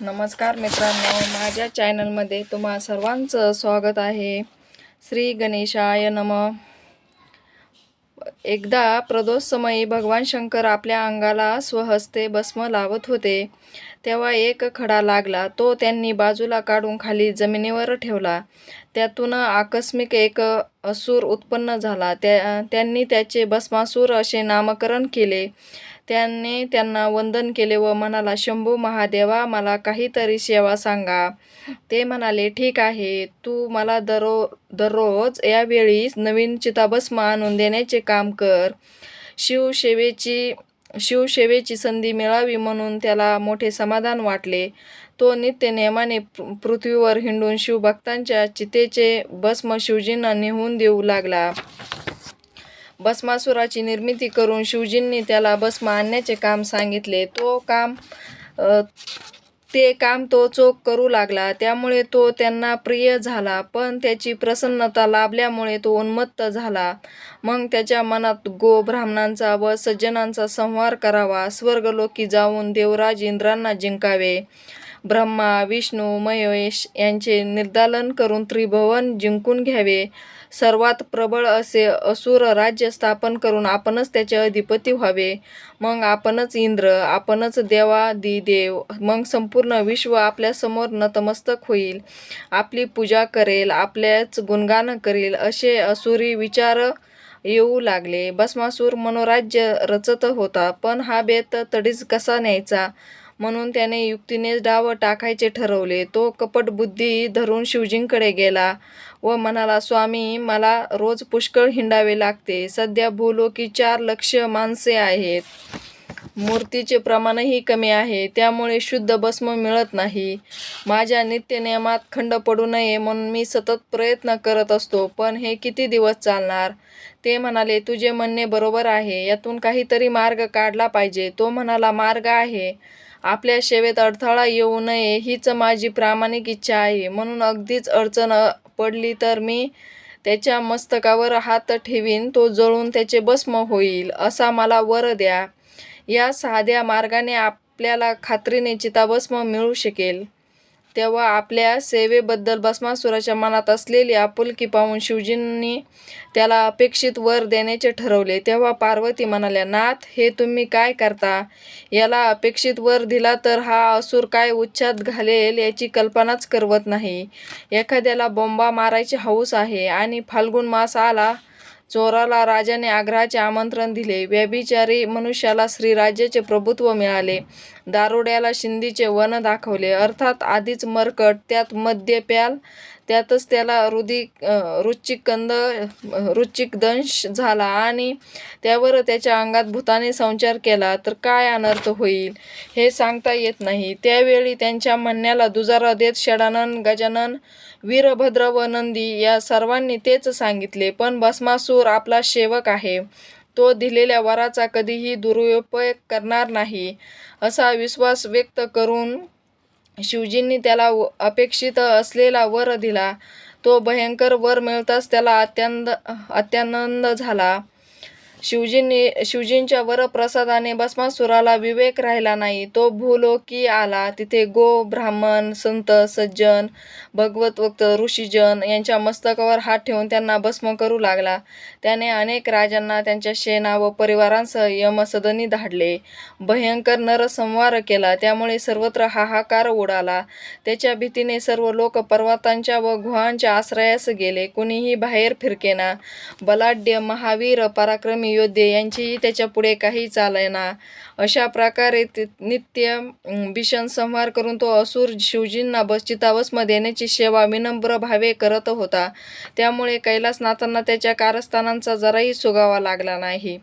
नमस्कार मित्रांनो माझ्या चॅनलमध्ये तुम्हा सर्वांचं स्वागत आहे. श्री गणेशाय नम. एकदा प्रदोषसमयी भगवान शंकर आपल्या अंगाला स्वहस्ते भस्म लावत होते. तेव्हा एक खडा लागला. तो त्यांनी बाजूला काढून खाली जमिनीवर ठेवला. त्यातून आकस्मिक एक असुर उत्पन्न झाला. त्या त्यांनी त्याचे भस्मासूर असे नामकरण केले. त्याने त्यांना वंदन केले व म्हणाला शंभू महादेवा मला काहीतरी सेवा सांगा. ते म्हणाले ठीक आहे तू मला दरो दररोज यावेळी नवीन चिताभस्म आणून देण्याचे काम कर. शिवसेवेची शिवसेवेची संधी मिळावी म्हणून त्याला मोठे समाधान वाटले. तो नित्य नेमाने पृथ्वीवर हिंडून शिवभक्तांच्या चितेचे भस्म शिवजींना नेहून देऊ लागला. भस्मासुराची निर्मिती करून शिवजींनी त्याला भस्म आणण्याचे काम सांगितले. तो काम ते काम तो चोख करू लागला. त्यामुळे तो त्यांना प्रिय झाला पण त्याची प्रसन्नता लाभल्यामुळे तो उन्मत्त झाला. मग त्याच्या मनात गो ब्राह्मणांचा व सज्जनांचा संहार करावा. स्वर्गलोकी जाऊन देवराज इंद्रांना जिंकावे. ब्रह्मा विष्णू महेश यांचे निर्दालन करून त्रिभुवन जिंकून घ्यावे. सर्वात प्रबळ असे असुर राज्य स्थापन करून आपणच त्याचे अधिपती व्हावे. मग आपणच इंद्र आपणच देवादी देव मग संपूर्ण विश्व आपल्यासमोर नतमस्तक होईल. आपली पूजा करेल आपल्याच गुणगान करेल असे असुरी विचार येऊ लागले. भस्मासूर मनोराज्य रचत होता पण हा बेत तडीच कसा न्यायचा? म्हणून त्याने युक्तीनेच डाव टाकायचे ठरवले. तो कपट बुद्धी धरून शिवजींकडे गेला व म्हणाला स्वामी मला रोज पुष्कळ हिंडावे लागते. सध्या भूलोकी चार लक्ष माणसे आहेत. मूर्तीचे प्रमाणही कमी आहे. त्यामुळे शुद्ध भस्म मिळत नाही. माझ्या नित्यनियमात खंड पडू नये म्हणून मी सतत प्रयत्न करत असतो पण हे किती दिवस चालणार ते म्हणाले तुझे म्हणणे बरोबर आहे. यातून काहीतरी मार्ग काढला पाहिजे तो म्हणाला मार्ग आहे. आपल्या सेवेत अडथळा येऊ नये हीच माझी प्रामाणिक इच्छा आहे. म्हणून अगदीच अडचण पडली तर मी त्याच्या मस्तकावर हात ठेवीन तो जळून त्याचे भस्म होईल असा मला वर द्या. या साध्या मार्गाने आपल्याला खात्रीने चिताभस्म मिळू शकेल. तेव्हा आपल्या सेवेबद्दल भस्मासुराच्या मनात असलेली आपुलकी पाहून शिवजींनी त्याला अपेक्षित वर देण्याचे ठरवले. तेव्हा पार्वती म्हणाल्या नाथ हे तुम्ही काय करता? याला अपेक्षित वर दिला तर हा असुर काय उच्चात घालेल याची कल्पनाच करवत नाही. एखाद्याला बोंबा मारायची हौस आहे आणि फाल्गुन मास आला चोराला राजाने आग्रहाचे आमंत्रण दिले. व्यभिचारी मनुष्याला श्रीराज्याचे प्रभुत्व मिळाले. दारुड्याला शिंदीचे वन दाखवले. अर्थात आधीच मरकट त्यात मद्य प्याल त्यातच त्याला रुदी अं, रुचिक कंद रुचिक दंश झाला आणि त्यावर त्याच्या अंगात भूताने संचार केला. तर काय अनर्थ होईल हे सांगता येत नाही. त्यावेळी त्यांच्या म्हणण्याला दुजारा देत षडानन गजानन वीरभद्र व नंदी या सर्वांनी तेच सांगितले. पण भस्मासूर आपला सेवक आहे. तो दिलेल्या वराचा कधीही दुरुपयोग करणार नाही असा विश्वास व्यक्त करून शिवजींनी त्याला व- अपेक्षित असलेला वर दिला. तो भयंकर वर मिळताच त्याला अत्यंत अत्यानंद झाला. शिवजींनी शिवजींच्या वरप्रसादाने भस्मासुराला विवेक राहिला नाही. तो भूलोकी आला. तिथे गो ब्राह्मण संत सज्जन भगवत वक्त ऋषीजन यांच्या मस्तकावर हात ठेवून त्यांना भस्म करू लागला. त्याने अनेक राजांना त्यांच्या सेना व परिवारांसह यमसदनी धाडले. भयंकर नरसंहार केला. त्यामुळे सर्वत्र हाहाकार उडाला. त्याच्या भीतीने सर्व लोक पर्वतांच्या व गुहांच्या आश्रयास गेले. कुणीही बाहेर फिरकेना. बलाढ्य महावीर पराक्रमी योद्धे यांचीही त्याच्या पुढे काही चालेना अशा प्रकारे नित्य भीषण संहार करून तो असुर शिवजींना बस चितावसमध्ये देण्याची सेवा विनम्र भावे करत होता. त्यामुळे कैलासनाथांना त्याच्या कारस्थानांचा जराही सुगावा लागला नाही.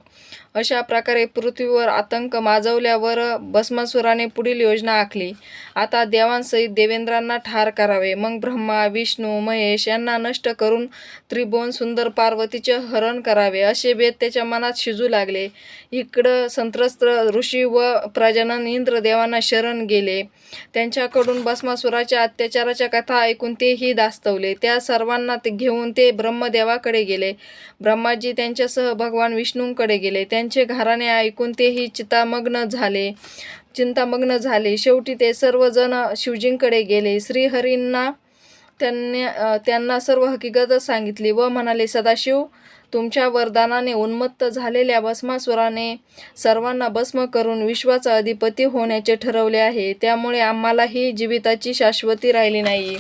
अशा प्रकारे पृथ्वीवर आतंक माजवल्यावर भस्मासुराने पुढील योजना आखली. आता देवांसहित देवेंद्रांना ठार करावे. मग ब्रह्मा विष्णू महेश यांना नष्ट करून त्रिभुवन सुंदर पार्वतीचे हरण करावे असे भेद त्याच्या मनात शिजू लागले. इकडं संत्रस्त ऋषी व प्रजनन इंद्र देवांना शरण गेले. त्यांच्याकडून भस्मासुराच्या अत्याचाराच्या कथा ऐकून तेही दास्तवले. त्या सर्वांना ते घेऊन ते ब्रह्मदेवाकडे गेले. ब्रह्माजी त्यांच्यासह भगवान विष्णूंकडे गेले. त्यांचे घराणे ऐकून तेही चितामग्न झाले. चिंतामग्न झाले. शेवटी ते सर्वजण शिवजींकडे गेले. श्रीहरींना त्यांनी त्यांना सर्व हकीकत सांगितली व म्हणाले सदाशिव तुमच्या वरदानाने उन्मत्त झालेल्या भस्मासुराने सर्वांना भस्म करून विश्वाचा अधिपती होण्याचे ठरवले आहे. त्यामुळे आम्हालाही जीविताची शाश्वती राहिली नाही.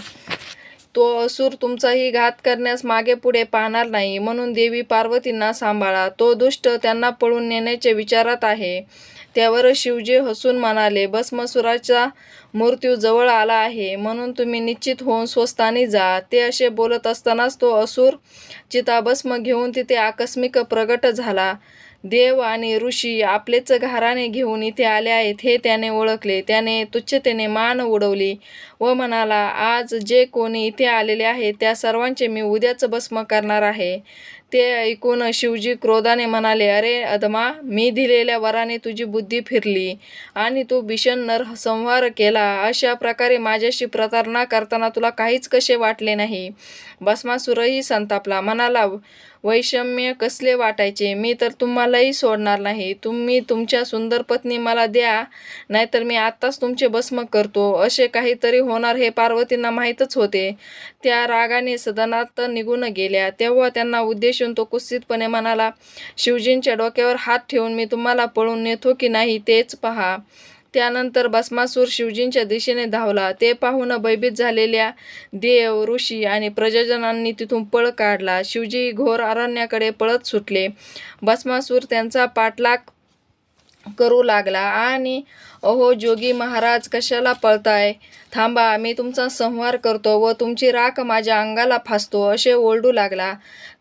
तो असुर तुमचाही घात करण्यास मागे पुढे पाहणार नाही म्हणून देवी पार्वतींना सांभाळा. तो दुष्ट त्यांना पळून नेण्याच्या विचारात आहे. त्यावर शिवजी हसून म्हणाले भस्मसुराचा मृत्यू जवळ आला आहे म्हणून तुम्ही निश्चित होऊन स्वस्थानी जा. ते असे बोलत असतानाच तो असुर चिताभस्म घेऊन तिथे आकस्मिक प्रगट झाला. देव आणि ऋषी आपलेच घराणे घेऊन इथे आले आहेत हे त्याने ओळखले. त्याने तुच्छतेने मान उडवली व म्हणाला आज जे कोणी इथे आलेले आहे त्या सर्वांचे मी उद्याच भस्म करणार आहे. ते ऐकून शिवजी क्रोधाने म्हणाले अरे अदमा मी दिलेल्या वराने तुझी बुद्धी फिरली आणि तू भीषण नरसंहार केला. अशा प्रकारे माझ्याशी प्रतारणा करताना तुला काहीच कसे वाटले नाही. भस्मासुरही संतापला. म्हणाला वैषम्य कसले वाटायचे? मी तर तुम्हालाही सोडणार नाही. तुम्ही तुमच्या सुंदर पत्नी मला द्या नाहीतर मी आत्ताच तुमचे भस्म करतो. असे काहीतरी होणार हे पार्वतींना माहीतच होते. त्या रागाने सदनात निघून गेल्या. तेव्हा त्यांना उद्देश दिसून तो कुत्सितपणे म्हणाला शिवजींच्या डोक्यावर हात ठेवून मी तुम्हाला पळून नेतो की नाही तेच पहा. त्यानंतर भस्मासूर शिवजींच्या दिशेने धावला. ते पाहून भयभीत झालेल्या देव ऋषी आणि प्रजाजनांनी तिथून पळ काढला. शिवजी घोर अरण्याकडे पळत सुटले. भस्मासूर त्यांचा पाठलाग करू लागला आणि अहो जोगी महाराज कशाला पळताय? थांबा मी तुमचा संहार करतो व तुमची राख माझ्या अंगाला फासतो असे ओरडू लागला.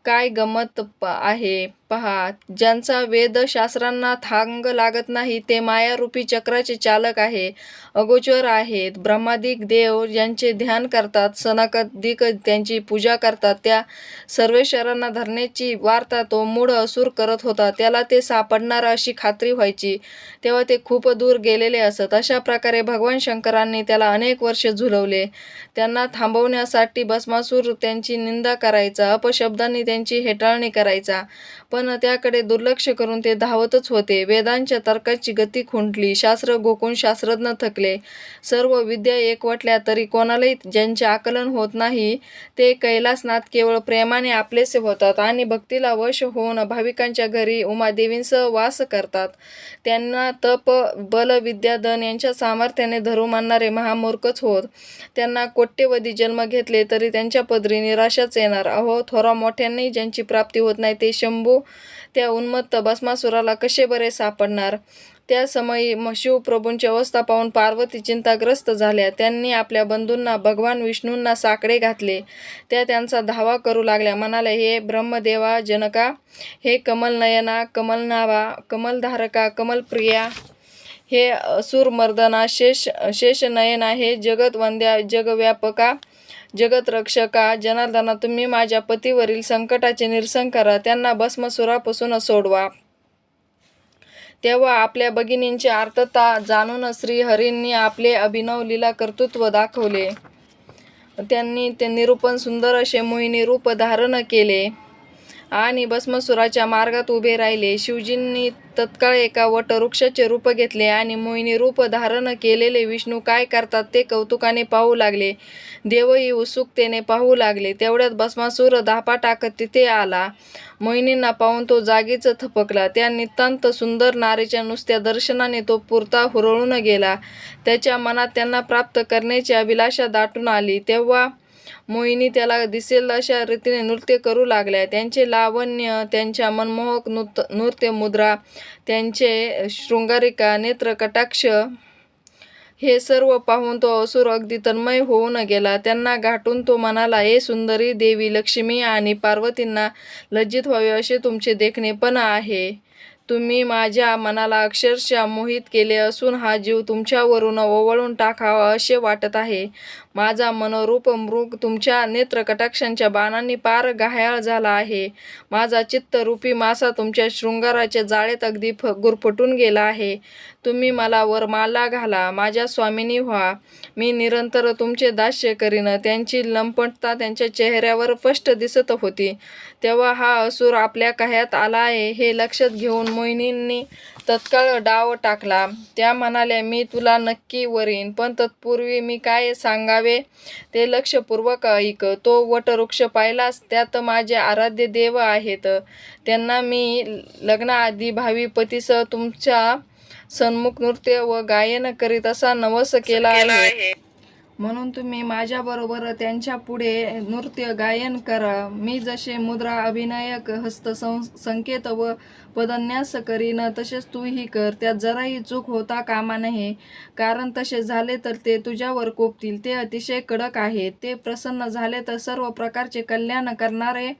काय गमत प आहे? पहा ज्यांचा वेदशास्त्रांना थांग लागत नाही ते मायारूपी चक्राचे चालक आहे अगोचर आहेत. ब्रह्मादिक देव ज्यांचे ध्यान करतात सनकादिक त्यांची पूजा करतात त्या सर्वेश्वरांना धरण्याची वार्ता तो मूढ असुर करत होता त्याला ते सापडणार अशी खात्री व्हायची. तेव्हा ते खूप दूर गेलेले असत. अशा प्रकारे भगवान शंकरांनी त्याला अनेक वर्ष झुलवले. त्यांना थांबवण्यासाठी भस्मासूर त्यांची निंदा करायचा. अपशब्दांनी त्यांची हेटाळणी करायचा. पण त्याकडे दुर्लक्ष करून ते धावतच होते. वेदांच्या तर्काची गती खुंटली. शास्त्र गोकून शास्त्रज्ञ थकले. सर्व विद्या एकवटल्या तरी कोणालाही ज्यांचे आकलन होत नाही ते कैलासनाथ केवळ प्रेमाने आपलेसे होतात आणि भक्तीला वश होऊन भाविकांच्या घरी उमादेवींसह वास करतात. त्यांना तप बल विद्याधन यांच्या सामर्थ्याने धरू मानणारे महामूर्खच होत. त्यांना कोट्यवधी जन्म घेतले तरी त्यांच्या पदरी निराशाच येणार. अहो थोरा मोठ्यांनी ज्यांची प्राप्ती होत नाही ते शंभू त्या उन्मत्त भस्मासुराला कसे बरे सापडणार? त्या समयी शिवप्रभूंची अवस्था पाहून पार्वती चिंताग्रस्त झाल्या. त्यांनी आपल्या बंधूंना भगवान विष्णूंना साकडे घातले. त्या त्यांचा धावा करू लागल्या. म्हणाले हे ब्रह्मदेवा जनका हे कमलनयना कमलनावा कमलधारका कमलप्रिया हे असुरमर्दना शेष शेषनयना हे जगतवंद्या जगव्यापका जगतरक्षका जनार्दना तुम्ही माझ्या पतीवरील संकटाचे निरसन करा त्यांना भस्मसुरापासून सोडवा. तेव्हा आपल्या भगिनींची आर्तता जाणून श्रीहरींनी आपले अभिनव लीला कर्तृत्व दाखवले. त्यांनी ते निरूपण सुंदर असे मोहिनी रूप धारण केले. आणि भस्मसुराच्या मार्गात उभे राहिले. शिवजींनी तत्काळ एका वटवृक्षाचे रूप घेतले आणि मोहिनी रूप धारण केलेले विष्णू काय करतात ते कौतुकाने पाहू लागले. देवही उत्सुकतेने पाहू लागले. तेवढ्यात भस्मासूर धापा टाकत तिथे आला. मोहिनींना पाहून तो जागीच थपकला. त्या नितांत सुंदर नारीच्या नुसत्या दर्शनाने तो पुरता हुरळून गेला. त्याच्या मनात त्यांना प्राप्त करण्याची अभिलाषा दाटून आली. तेव्हा मोहिनी त्याला दिसेल अशा रीतीने नृत्य करू लागल्या. त्यांचे लावण्य त्यांच्या मनमोहक नृत नृत्य मुद्रा त्यांचे शृंगारिका नेत्र कटाक्ष हे सर्व पाहून तो असुर अगदी तन्मय होऊन गेला. त्यांना गाठून तो म्हणाला ए सुंदरी देवी लक्ष्मी आणि पार्वतींना लज्जित व्हावे असे तुमचे देखणे पण आहे. तुम्ही माझ्या मनाला अक्षरशः मोहित केले असून हा जीव तुमच्यावरून ओवळून टाकावा असे वाटत आहे. माझा मनोरूप मृग तुमच्या नेत्रकटाक्षांच्या बाणांनी पार घायाळ झाला आहे. माझा चित्तरूपी मासा तुमच्या शृंगाराच्या जाळेत अगदी फ गुरफटून गेला आहे. तुम्ही मला वरमाला घाला माझ्या स्वामिनी व्हा. मी निरंतर तुमचे दास्य करीन. त्यांची लंपटता त्यांच्या चेहऱ्यावर स्पष्ट दिसत होती. तेव्हा हा असुर आपल्या काह्यात आला आहे हे लक्षात घेऊन मोहिनींनी तत्काळ डाव टाकला. त्या म्हणाल्या मी तुला नक्की वरीन पण तत्पूर्वी मी काय सांगा सांगावे ते लक्षपूर्वक ऐक. तो वटवृक्ष पाहिलास त्यात माझे आराध्य देव आहेत. त्यांना मी लग्नाआधी भावी पतीसह तुमच्या सन्मुख नृत्य व गायन करीत असा नवस केला आहे. म्हणून तुम्ही माझ्याबरोबर त्यांच्या पुढे नृत्य गायन करा. मी जसे मुद्रा अभिनयक हस्त संकेत व पदन्यास करीन तसेच तूही कर. त्यात जराही चूक होता कामा नये. कारण तसे झाले तर ते तुझ्यावर कोपतील. ते अतिशय कडक आहेत ते प्रसन्न झाले तर सर्व प्रकारचे कल्याण करणारे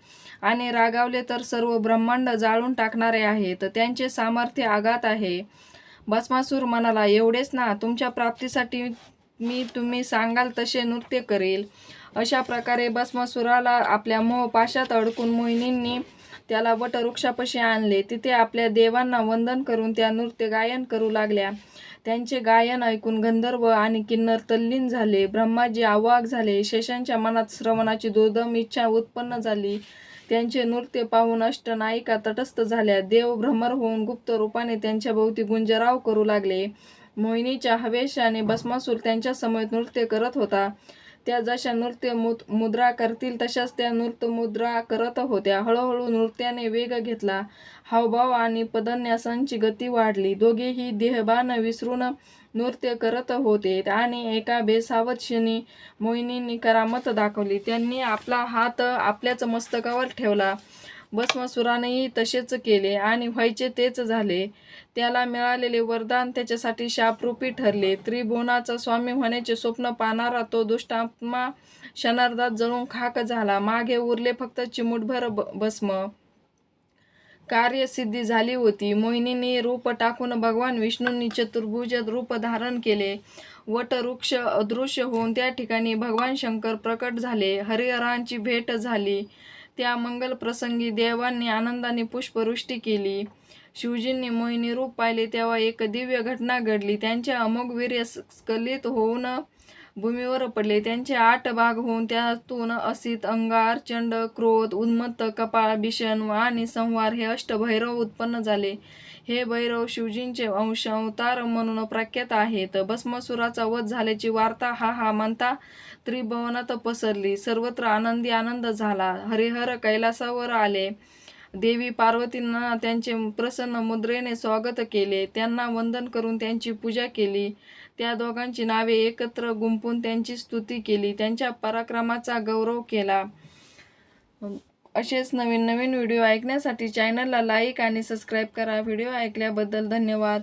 आणि रागावले तर सर्व ब्रह्मांड जाळून टाकणारे आहेत. त्यांचे सामर्थ्य आघात आहे. भस्मासूर म्हणाला एवढेच ना. तुमच्या प्राप्तीसाठी मी तुम्ही सांगाल तसे नृत्य करेल. अशा प्रकारे भस्मासुराला आपल्या मोहपाशात अडकून मोहिनींनी त्याला वटवृक्षापाशी आणले. तिथे आपल्या देवांना वंदन करून त्या नृत्य गायन करू लागल्या. त्यांचे गायन ऐकून गंधर्व आणि किन्नर तल्लीन झाले. ब्रह्माजी आवाक झाले. शेषांच्या मनात श्रवणाची दुर्दम इच्छा उत्पन्न झाली. त्यांचे नृत्य पाहून अष्टनायिका तटस्थ झाल्या. देव भ्रमर होऊन गुप्त रूपाने त्यांच्या भोवती गुंजराव करू लागले. मोहिनीच्या हवेशाने भस्मासूर त्यांच्यासमोर नृत्य करत होता. त्या जशा नृत्य मुद्रा करतील तशाच त्या नृत्य मुद्रा करत होत्या. हळूहळू नृत्याने वेग घेतला. हावभाव आणि पदन्यासांची गती वाढली. दोघेही देहबान विसरून नृत्य करत होते आणि एका बेसावत क्षणी मोहिनींनी करामत दाखवली. त्यांनी आपला हात आपल्याच मस्तकावर ठेवला. भस्मासुरानेही तसेच केले आणि व्हायचे तेच झाले. त्याला मिळालेले वरदान त्याच्यासाठी शापरूपी ठरले. त्रिभुवनाचा स्वामी होण्याचे स्वप्न पाहणारा तो दुष्टात्मा क्षणार्धात जळून खाक झाला. मागे उरले फक्त चिमुटभर भस्म. कार्यसिद्धी झाली होती. मोहिनीने रूप टाकून भगवान विष्णूंनी चतुर्भुज रूप धारण केले. वटवृक्ष अदृश्य होऊन त्या ठिकाणी भगवान शंकर प्रकट झाले. हरिहरांची भेट झाली. त्या मंगलप्रसंगी देवांनी आनंदाने पुष्पवृष्टी केली. शिवजींनी मोहिनी रूप पाहिले तेव्हा एक दिव्य घटना घडली. त्यांचे अमोघ वीर्य स्खलित होऊन भूमीवर पडले. त्यांचे आठ भाग होऊन त्यातून असित अंगार चंड क्रोध उन्मत्त कपाळ भीषण आणि संहार हे अष्टभैरव उत्पन्न झाले. हे भैरव शिवजींचे अंश अवतार म्हणून प्रख्यात आहेत. भस्मसुराचा वध झाल्याची वार्ता हा हा म्हणता त्रिभुवनात पसरली. सर्वत्र आनंदी आनंद झाला. हरिहर कैलासावर आले. देवी पार्वतींना त्यांचे प्रसन्न मुद्रेने स्वागत केले. त्यांना वंदन करून त्यांची पूजा केली. त्या दोघांची नावे एकत्र गुंपून त्यांची स्तुती केली. त्यांच्या पराक्रमाचा गौरव केला. असेच नवीन नवीन व्हिडिओ ऐकण्यासाठी चॅनलला लाईक आणि सबस्क्राईब करा. व्हिडिओ ऐकल्याबद्दल धन्यवाद.